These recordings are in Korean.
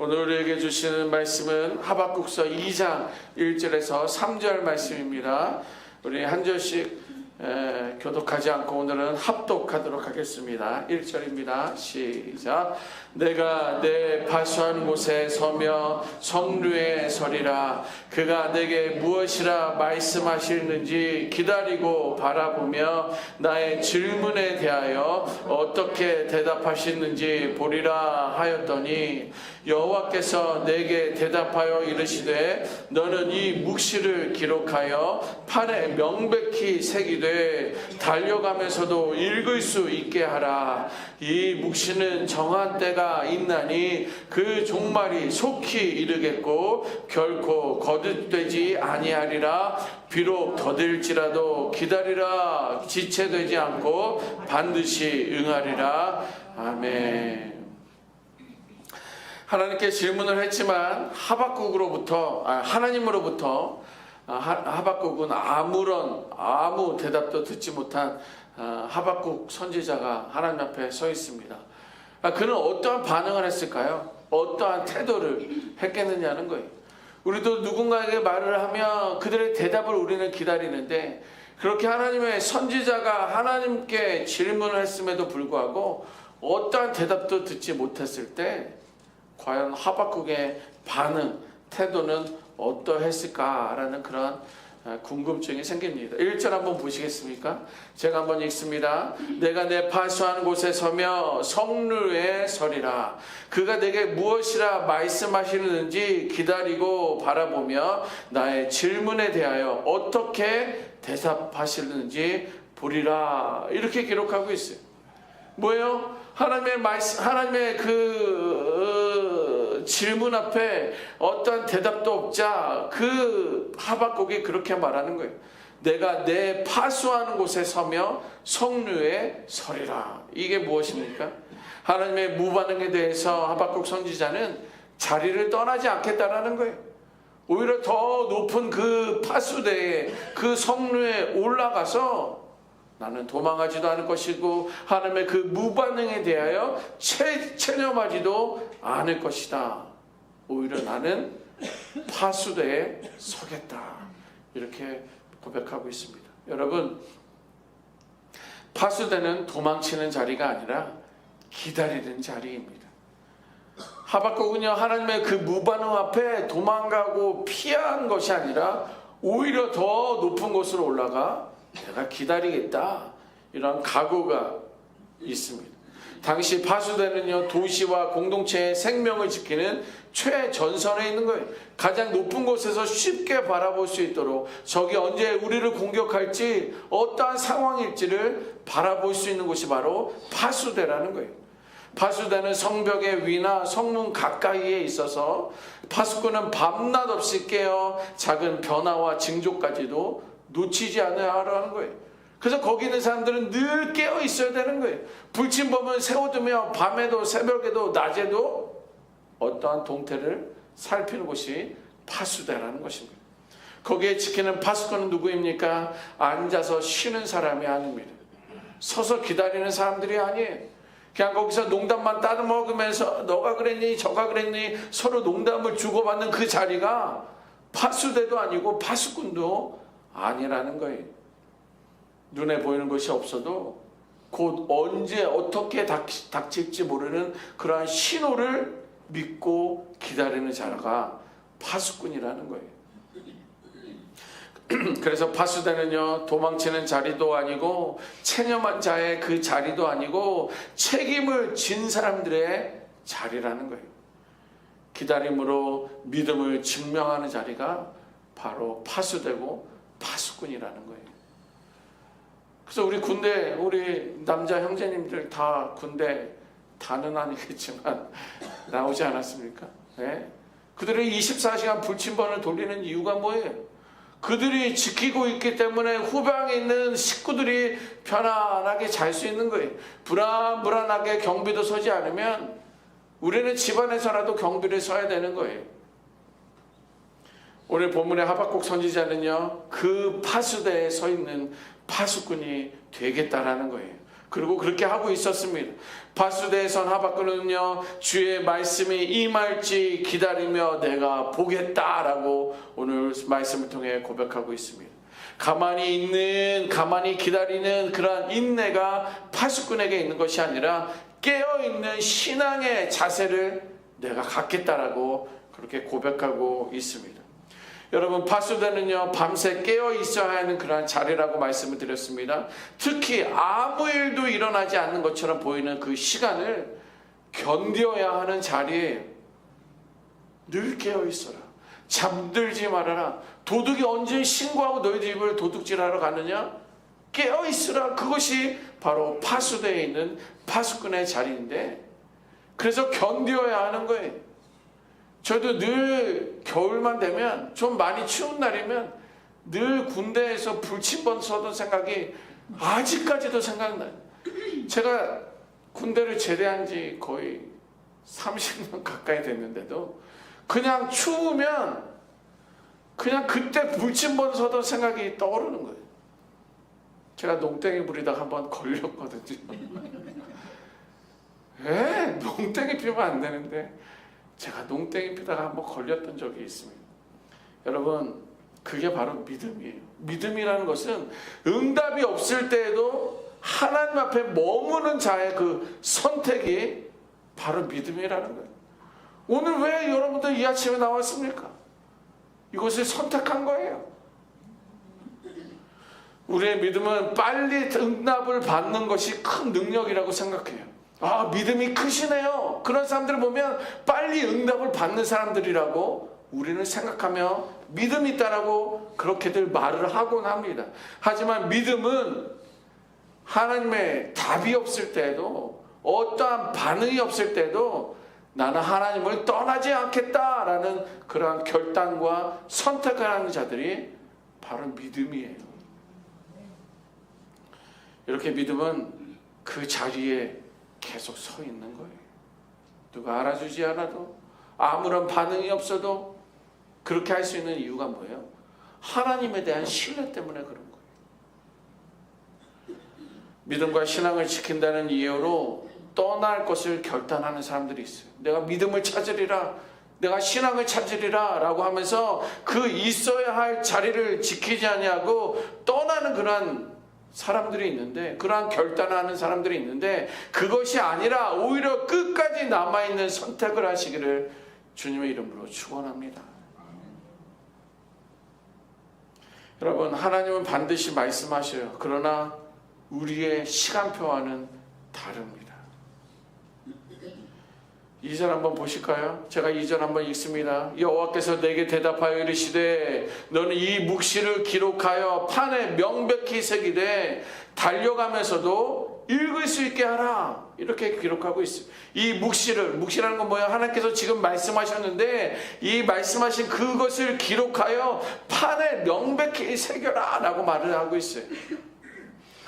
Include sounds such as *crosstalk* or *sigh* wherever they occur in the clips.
오늘 우리에게 주시는 말씀은 하박국서 2장 1절에서 3절 말씀입니다. 우리 한 절씩 에, 교독하지 않고 오늘은 합독하도록 하겠습니다. 1절입니다. 시작. 내가 내 파수한 곳에 서며 성류에 서리라. 그가 내게 무엇이라 말씀하시는지 기다리고 바라보며 나의 질문에 대하여 어떻게 대답하시는지 보리라 하였더니 여호와께서 내게 대답하여 이르시되 너는 이 묵시를 기록하여 판에 명백히 새기되 달려가면서도 읽을 수 있게 하라. 이 묵시는 정한 때가 있나니 그 종말이 속히 이르겠고 결코 거듭되지 아니하리라. 비록 더딜지라도 기다리라. 지체되지 않고 반드시 응하리라. 아멘. 하나님께 질문을 했지만 하박국으로부터 아, 하나님으로부터 아, 하- 하박국은 아무런 아무 대답도 듣지 못한 아, 하박국 선지자가 하나님 앞에 서 있습니다. 아, 그는 어떠한 반응을 했을까요? 어떠한 태도를 했겠느냐는 거예요. 우리도 누군가에게 말을 하면 그들의 대답을 우리는 기다리는데 그렇게 하나님의 선지자가 하나님께 질문을 했음에도 불구하고 어떠한 대답도 듣지 못했을 때 과연 하박국의 반응, 태도는 어떠했을까라는 그런 어, 궁금증이 생깁니다. 1절 한번 보시겠습니까? 제가 한번 읽습니다. 내가 내 파수한 곳에 서며 성루에 서리라. 그가 내게 무엇이라 말씀하시는지 기다리고 바라보며 나의 질문에 대하여 어떻게 대답하시는지 보리라. 이렇게 기록하고 있어요. 뭐예요? 하나님의 말씀, 하나님의 그 어, 질문 앞에 어떠한 대답도 없자 그 하박국이 그렇게 말하는 거예요. 내가 내 파수하는 곳에 서며 성류에 서리라. 이게 무엇입니까? 하나님의 무반응에 대해서 하박국 선지자는 자리를 떠나지 않겠다라는 거예요. 오히려 더 높은 그 파수대에 그 성류에 올라가서 나는 도망하지도 않을 것이고 하나님의 그 무반응에 대하여 채, 체념하지도 않을 것이다. 오히려 나는 파수대에 서겠다. 이렇게 고백하고 있습니다. 여러분 파수대는 도망치는 자리가 아니라 기다리는 자리입니다. 하박국은요 하나님의 그 무반응 앞에 도망가고 피한 것이 아니라 오히려 더 높은 곳으로 올라가 내가 기다리겠다 이런 각오가 있습니다. 당시 파수대는요 도시와 공동체의 생명을 지키는 최전선에 있는 거예요. 가장 높은 곳에서 쉽게 바라볼 수 있도록 적이 언제 우리를 공격할지 어떠한 상황일지를 바라볼 수 있는 곳이 바로 파수대라는 거예요. 파수대는 성벽의 위나 성문 가까이에 있어서 파수꾼은 밤낮 없이 깨어 작은 변화와 징조까지도 놓치지 않아야 하는 거예요. 그래서 거기 있는 사람들은 늘 깨어 있어야 되는 거예요. 불침범은 세워두며 밤에도 새벽에도 낮에도 어떠한 동태를 살피는 곳이 파수대라는 것입니다. 거기에 지키는 파수꾼은 누구입니까? 앉아서 쉬는 사람이 아닙니다. 서서 기다리는 사람들이 아니에요. 그냥 거기서 농담만 따듬어먹으면서 너가 그랬니 저가 그랬니 서로 농담을 주고받는 그 자리가 파수대도 아니고 파수꾼도 아니라는 거예요. 눈에 보이는 것이 없어도 곧 언제 어떻게 닥, 닥칠지 모르는 그러한 신호를 믿고 기다리는 자가 파수꾼이라는 거예요. *clears throat* 그래서 파수대는요 도망치는 자리도 아니고 체념한 자의 그 자리도 아니고 책임을 진 사람들의 자리라는 거예요. 기다림으로 믿음을 증명하는 자리가 바로 파수되고 파수꾼이라는 거예요. 그래서 우리 군대 우리 남자 형제님들 다 군대 다는 아니겠지만 *laughs* 나오지 않았습니까? 네? 그들이 24시간 불침번을 돌리는 이유가 뭐예요? 그들이 지키고 있기 때문에 후방에 있는 식구들이 편안하게 잘 수 있는 거예요. 불안불안하게 경비도 서지 않으면 우리는 집안에서라도 경비를 서야 되는 거예요. 오늘 본문의 하박국 선지자는요, 그 파수대에 서 있는 파수꾼이 되겠다라는 거예요. 그리고 그렇게 하고 있었습니다. 바수대에선 하박구는요 주의 말씀이 임할지 기다리며 내가 보겠다라고 오늘 말씀을 통해 고백하고 있습니다. 가만히 있는 가만히 기다리는 그러한 인내가 파수꾼에게 있는 것이 아니라 깨어 있는 신앙의 자세를 내가 갖겠다라고 그렇게 고백하고 있습니다. 여러분 파수대는요 밤새 깨어 있어야 하는 그러한 자리라고 말씀을 드렸습니다. 특히 아무 일도 일어나지 않는 것처럼 보이는 그 시간을 견뎌야 하는 자리에 늘 깨어 있어라. 잠들지 말아라. 도둑이 언제 신고하고 너희들 입을 도둑질하러 가느냐? 깨어 있으라. 그것이 바로 파수대에 있는 파수꾼의 자리인데 그래서 견뎌야 하는 거예요. 저도 늘 겨울만 되면 좀 많이 추운 날이면 늘 군대에서 불침번 서던 생각이 아직까지도 생각나요. 제가 군대를 제대한 지 거의 30년 가까이 됐는데도 그냥 추우면 그냥 그때 불침번 서던 생각이 떠오르는 거예요. 제가 농땡이 부리다가 한번 걸렸거든요. *laughs* 왜? 농땡이 피면 안 되는데 제가 농땡이 피다가 한번 걸렸던 적이 있습니다. 여러분, 그게 바로 믿음이에요. 믿음이라는 것은 응답이 없을 때에도 하나님 앞에 머무는 자의 그 선택이 바로 믿음이라는 거예요. 오늘 왜 여러분들 이 아침에 나왔습니까? 이것을 선택한 거예요. 우리의 믿음은 빨리 응답을 받는 것이 큰 능력이라고 생각해요. 아, 믿음이 크시네요. 그런 사람들을 보면 빨리 응답을 받는 사람들이라고 우리는 생각하며 믿음이 있다라고 그렇게들 말을 하곤 합니다. 하지만 믿음은 하나님의 답이 없을 때도 어떠한 반응이 없을 때도 나는 하나님을 떠나지 않겠다라는 그러한 결단과 선택을 하는 자들이 바로 믿음이에요. 이렇게 믿음은 그 자리에 계속 서 있는 거예요. 누가 알아주지 않아도 아무런 반응이 없어도 그렇게 할 수 있는 이유가 뭐예요? 하나님에 대한 신뢰 때문에 그런 거예요. 믿음과 신앙을 지킨다는 이유로 떠날 것을 결단하는 사람들이 있어요. 내가 믿음을 찾으리라, 내가 신앙을 찾으리라 라고 하면서 그 있어야 할 자리를 지키지 아니하고 떠나는 그러한 사람들이 있는데 그러한 결단을 하는 사람들이 있는데 그것이 아니라 오히려 끝까지 남아 있는 선택을 하시기를 주님의 이름으로 축원합니다. 여러분 하나님은 반드시 말씀하셔요. 그러나 우리의 시간표와는 다릅니다. 2절 한번 보실까요? 제가 2절 한번 읽습니다. 여호와께서 내게 대답하여 이르시되 너는 이 묵시를 기록하여 판에 명백히 새기되 달려가면서도 읽을 수 있게 하라. 이렇게 기록하고 있어요. 이 묵시를 묵시라는 건 뭐예요? 하나님께서 지금 말씀하셨는데 이 말씀하신 그것을 기록하여 판에 명백히 새겨라라고 말을 하고 있어요.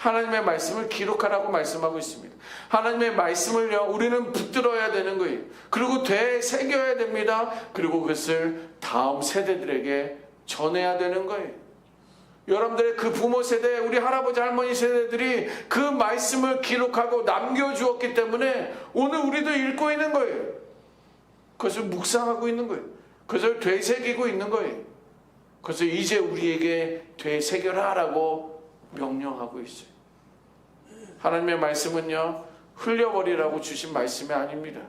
하나님의 말씀을 기록하라고 말씀하고 있습니다. 하나님의 말씀을요, 우리는 붙들어야 되는 거예요. 그리고 되새겨야 됩니다. 그리고 그것을 다음 세대들에게 전해야 되는 거예요. 여러분들의 그 부모 세대, 우리 할아버지 할머니 세대들이 그 말씀을 기록하고 남겨주었기 때문에 오늘 우리도 읽고 있는 거예요. 그것을 묵상하고 있는 거예요. 그것을 되새기고 있는 거예요. 그래서 이제 우리에게 되새겨라라고 명령하고 있어요. 하나님의 말씀은요, 흘려버리라고 주신 말씀이 아닙니다.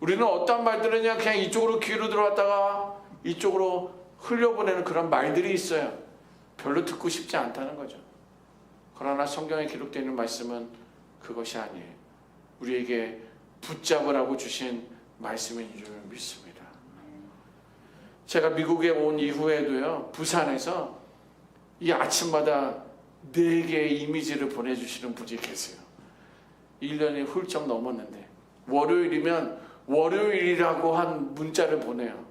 우리는 어떤 말들은요, 그냥 이쪽으로 귀로 들어왔다가 이쪽으로 흘려보내는 그런 말들이 있어요. 별로 듣고 싶지 않다는 거죠. 그러나 성경에 기록되어 있는 말씀은 그것이 아니에요. 우리에게 붙잡으라고 주신 말씀인 줄 믿습니다. 제가 미국에 온 이후에도요, 부산에서 이 아침마다 네 개의 이미지를 보내주시는 분이 계세요. 1년이 훌쩍 넘었는데 월요일이면 월요일이라고 한 문자를 보내요.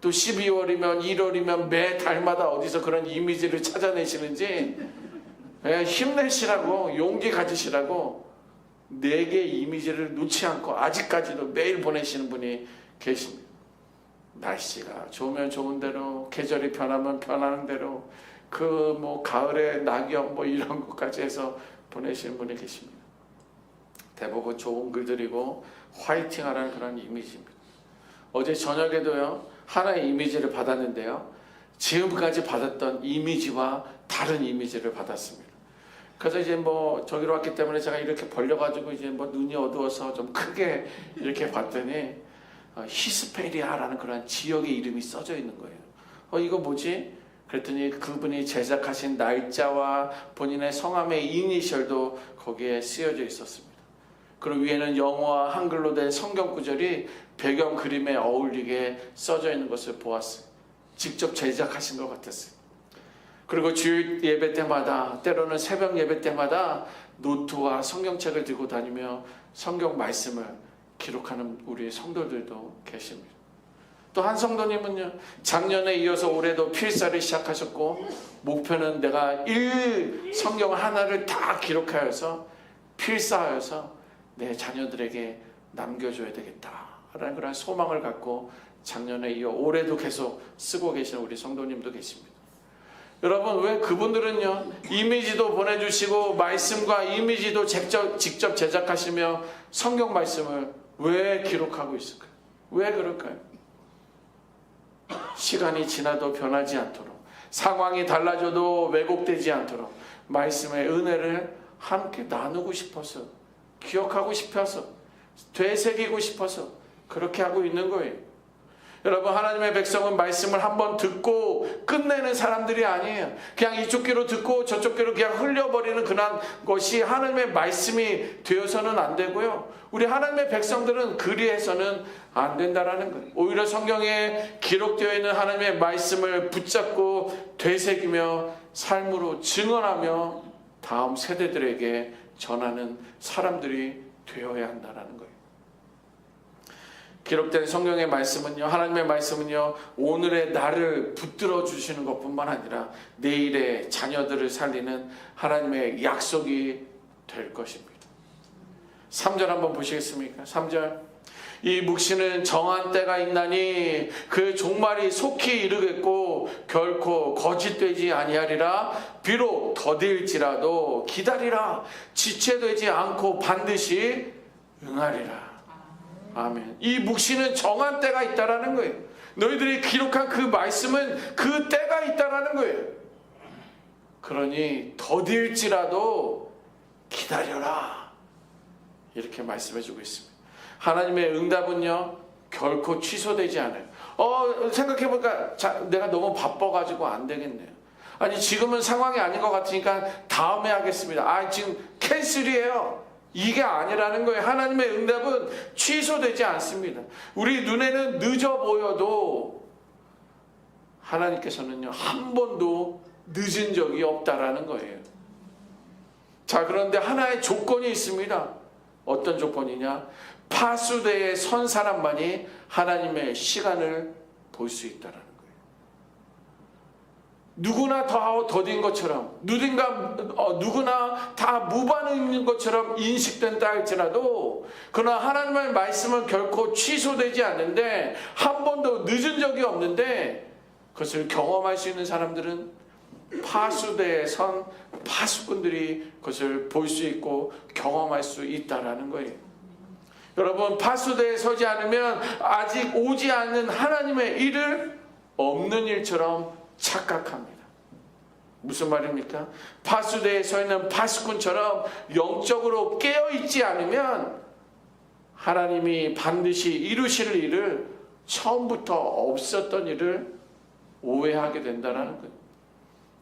또 12월이면 1월이면 매 달마다 어디서 그런 이미지를 찾아내시는지 예, 힘내시라고 용기 가지시라고 네 개의 이미지를 놓지 않고 아직까지도 매일 보내시는 분이 계십니다. 날씨가 좋으면 좋은 대로 계절이 변하면 변하는 대로 그 뭐 가을에 낙엽 뭐 이런 것까지 해서 보내시는 분이 계십니다. 대부분 좋은 글들이고 화이팅하라는 그런 이미지입니다. 어제 저녁에도요 하나의 이미지를 받았는데요 지금까지 받았던 이미지와 다른 이미지를 받았습니다. 그래서 이제 뭐 저기로 왔기 때문에 제가 이렇게 벌려가지고 이제 뭐 눈이 어두워서 좀 크게 이렇게 봤더니 어, 히스페리아라는 그런 지역의 이름이 써져 있는 거예요. 어 이거 뭐지? 그랬더니 그분이 제작하신 날짜와 본인의 성함의 이니셜도 거기에 쓰여져 있었습니다. 그리고 위에는 영어와 한글로 된 성경 구절이 배경 그림에 어울리게 써져 있는 것을 보았어요. 직접 제작하신 것 같았어요. 그리고 주일 예배 때마다 때로는 새벽 예배 때마다 노트와 성경책을 들고 다니며 성경 말씀을 기록하는 우리 성도들도 계십니다. 또 한 성도님은요 작년에 이어서 올해도 필사를 시작하셨고 목표는 내가 일 성경 하나를 다 기록하여서 필사하여서 내 자녀들에게 남겨줘야 되겠다라는 그런 소망을 갖고 작년에 이어 올해도 계속 쓰고 계시는 우리 성도님도 계십니다. 여러분 왜 그분들은요 이미지도 보내주시고 말씀과 이미지도 직접, 직접 제작하시며 성경 말씀을 왜 기록하고 있을까요? 왜 그럴까요? 시간이 지나도 변하지 않도록 상황이 달라져도 왜곡되지 않도록 말씀의 은혜를 함께 나누고 싶어서 기억하고 싶어서 되새기고 싶어서 그렇게 하고 있는 거예요. 여러분 하나님의 백성은 말씀을 한번 듣고 끝내는 사람들이 아니에요. 그냥 이쪽 귀로 듣고 저쪽 귀로 그냥 흘려버리는 그런 것이 하나님의 말씀이 되어서는 안 되고요. 우리 하나님의 백성들은 그리해서는 안 된다라는 거예요. 오히려 성경에 기록되어 있는 하나님의 말씀을 붙잡고 되새기며 삶으로 증언하며 다음 세대들에게 전하는 사람들이 되어야 한다라는 거예요. 기록된 성경의 말씀은요, 하나님의 말씀은요, 오늘의 나를 붙들어 주시는 것 뿐만 아니라 내일의 자녀들을 살리는 하나님의 약속이 될 것입니다. 3절 한번 보시겠습니까? 3절. 이 묵시는 정한 때가 있나니 그 종말이 속히 이르겠고 결코 거짓되지 아니하리라 비록 더딜지라도 기다리라 지체되지 않고 반드시 응하리라 아멘. 이 묵시는 정한 때가 있다라는 거예요. 너희들이 기록한 그 말씀은 그 때가 있다라는 거예요. 그러니 더딜지라도 기다려라. 이렇게 말씀해 주고 있습니다. 하나님의 응답은요, 결코 취소되지 않아요. 어, 생각해보니까 자, 내가 너무 바빠가지고 안 되겠네요. 아니, 지금은 상황이 아닌 것 같으니까 다음에 하겠습니다. 아, 지금 캔슬이에요. 이게 아니라는 거예요. 하나님의 응답은 취소되지 않습니다. 우리 눈에는 늦어 보여도 하나님께서는요, 한 번도 늦은 적이 없다라는 거예요. 자, 그런데 하나의 조건이 있습니다. 어떤 조건이냐? 파수대에 선 사람만이 하나님의 시간을 볼 수 있다라는 거예요. 누구나 더 더딘 것처럼 누군가 어, 누구나 다 무반응인 것처럼 인식된다 할지라도 그러나 하나님의 말씀은 결코 취소되지 않는데 한 번도 늦은 적이 없는데 그것을 경험할 수 있는 사람들은 파수대에 선 파수꾼들이 그것을 볼 수 있고 경험할 수 있다라는 거예요. 여러분 파수대에 서지 않으면 아직 오지 않는 하나님의 일을 없는 일처럼 착각합니다. 무슨 말입니까? 파수대에 서 있는 파수꾼처럼 영적으로 깨어 있지 않으면 하나님이 반드시 이루실 일을 처음부터 없었던 일을 오해하게 된다는 거예요.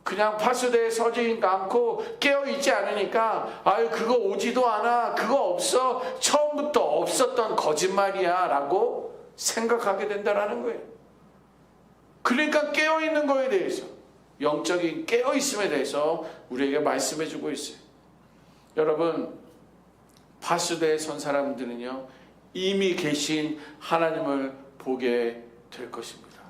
그냥 파수대에 서지 않고 깨어 있지 않으니까 아유 그거 오지도 않아 그거 없어 처음부터 없었던 거짓말이야 라고 생각하게 된다라는 거예요. 그러니까 깨어 있는 거에 대해서 영적인 깨어 있음에 대해서 우리에게 말씀해 주고 있어요. 여러분 파수대에 선 사람들은요 이미 계신 하나님을 보게 될 것입니다.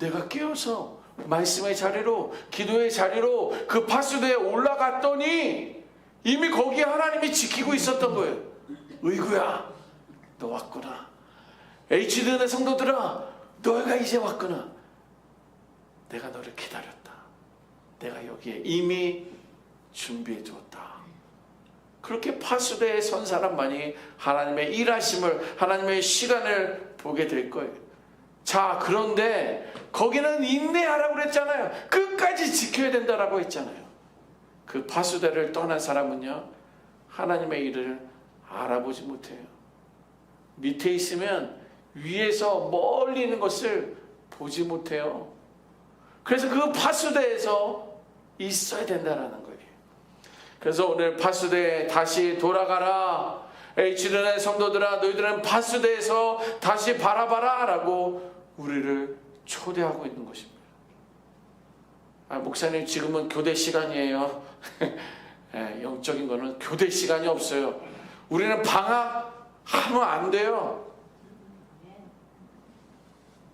내가 깨어서 말씀의 자리로 기도의 자리로 그 파수대에 올라갔더니 이미 거기에 하나님이 지키고 있었던 거예요. 의구야, 너 왔구나. HDN의 성도들아, 너희가 이제 왔구나. 내가 너를 기다렸다. 내가 여기에 이미 준비해 두었다. 그렇게 파수대에 선 사람만이 하나님의 일하심을 하나님의 시간을 보게 될 거예요. 자, 그런데 거기는 인내하라고 그랬잖아요. 끝까지 지켜야 된다라고 했잖아요. 그 파수대를 떠난 사람은요. 하나님의 일을 알아보지 못해요. 밑에 있으면 위에서 멀리 있는 것을 보지 못해요. 그래서 그 파수대에서 있어야 된다라는 거예요. 그래서 오늘 파수대에 다시 돌아가라. H른의 성도들아 너희들은 파수대에서 다시 바라봐라 라고 우리를 초대하고 있는 것입니다. 아, 목사님 지금은 교대 시간이에요. *laughs* 예, 영적인 거는 교대 시간이 없어요. 우리는 방학하면 안 돼요.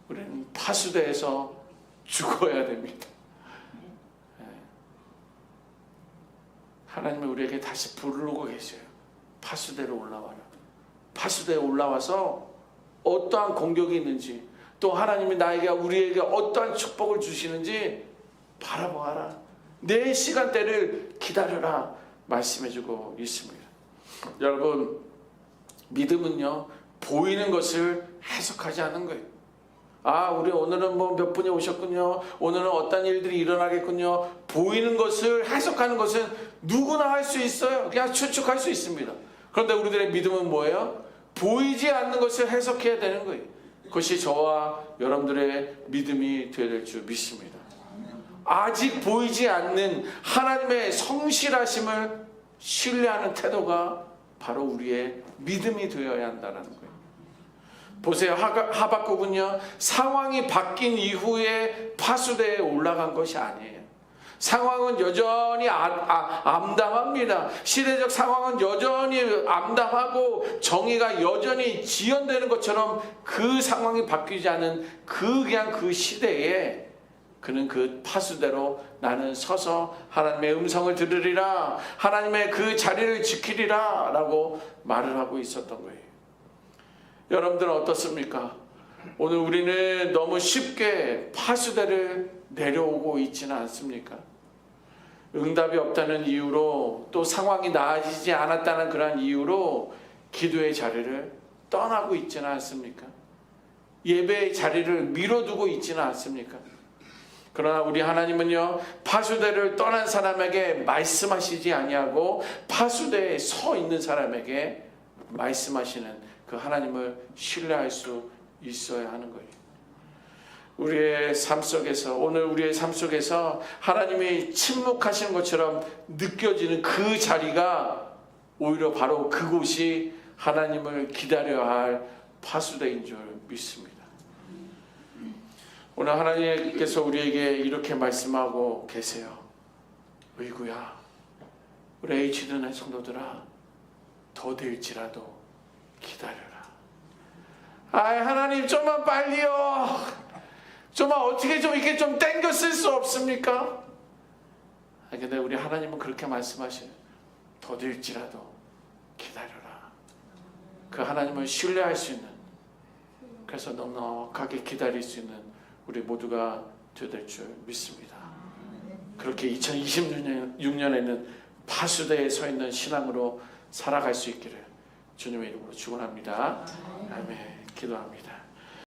우리는 파수대에서 죽어야 됩니다. 예. 하나님이 우리에게 다시 부르고 계셔요. 파수대로 올라와라. 파수대에 올라와서 어떠한 공격이 있는지 또 하나님이 나에게 우리에게 어떠한 축복을 주시는지 바라보아라. 내 시간대를 기다려라 말씀해주고 있습니다. 여러분 믿음은요 보이는 것을 해석하지 않는 거예요. 아, 우리 오늘은 뭐 몇 분이 오셨군요. 오늘은 어떤 일들이 일어나겠군요. 보이는 것을 해석하는 것은 누구나 할 수 있어요. 그냥 추측할 수 있습니다. 그런데 우리들의 믿음은 뭐예요? 보이지 않는 것을 해석해야 되는 거예요. 그것이 저와 여러분들의 믿음이 되어야 될줄 믿습니다. 아직 보이지 않는 하나님의 성실하심을 신뢰하는 태도가 바로 우리의 믿음이 되어야 한다는 거예요. 보세요. 하박국은요, 상황이 바뀐 이후에 파수대에 올라간 것이 아니에요. 상황은 여전히 아- 아- 암담합니다. 시대적 상황은 여전히 암담하고 정의가 여전히 지연되는 것처럼 그 상황이 바뀌지 않은 그 그냥 그 시대에 그는 그 파수대로 나는 서서 하나님의 음성을 들으리라 하나님의 그 자리를 지키리라 라고 말을 하고 있었던 거예요. 여러분들은 어떻습니까? 오늘 우리는 너무 쉽게 파수대를 내려오고 있지는 않습니까? 응답이 없다는 이유로 또 상황이 나아지지 않았다는 그런 이유로 기도의 자리를 떠나고 있지는 않습니까? 예배의 자리를 미뤄두고 있지는 않습니까? 그러나 우리 하나님은요 파수대를 떠난 사람에게 말씀하시지 아니하고 파수대에 서 있는 사람에게 말씀하시는 그 하나님을 신뢰할 수 있어야 하는 거예요. 우리의 삶 속에서 오늘 우리의 삶 속에서 하나님이 침묵하시는 것처럼 느껴지는 그 자리가 오히려 바로 그곳이 하나님을 기다려야 할 파수대인 줄 믿습니다. 오늘 하나님께서 우리에게 이렇게 말씀하고 계세요. 의구야, 우리 H든의 성도들아, 더딜지라도 기다려라. 아, 하나님 좀만 빨리요. 좀만 어떻게 좀 이렇게 좀 땡겨 쓸 수 없습니까? 아, 근데 우리 하나님은 그렇게 말씀하셔요. 더딜지라도 기다려라. 그 하나님을 신뢰할 수 있는, 그래서 넉넉하게 기다릴 수 있는 우리 모두가 되될 줄 믿습니다. 그렇게 2026년에는 파수대에 서 있는 신앙으로 살아갈 수 있기를 주님의 이름으로 축원합니다. 아멘. 기도합니다.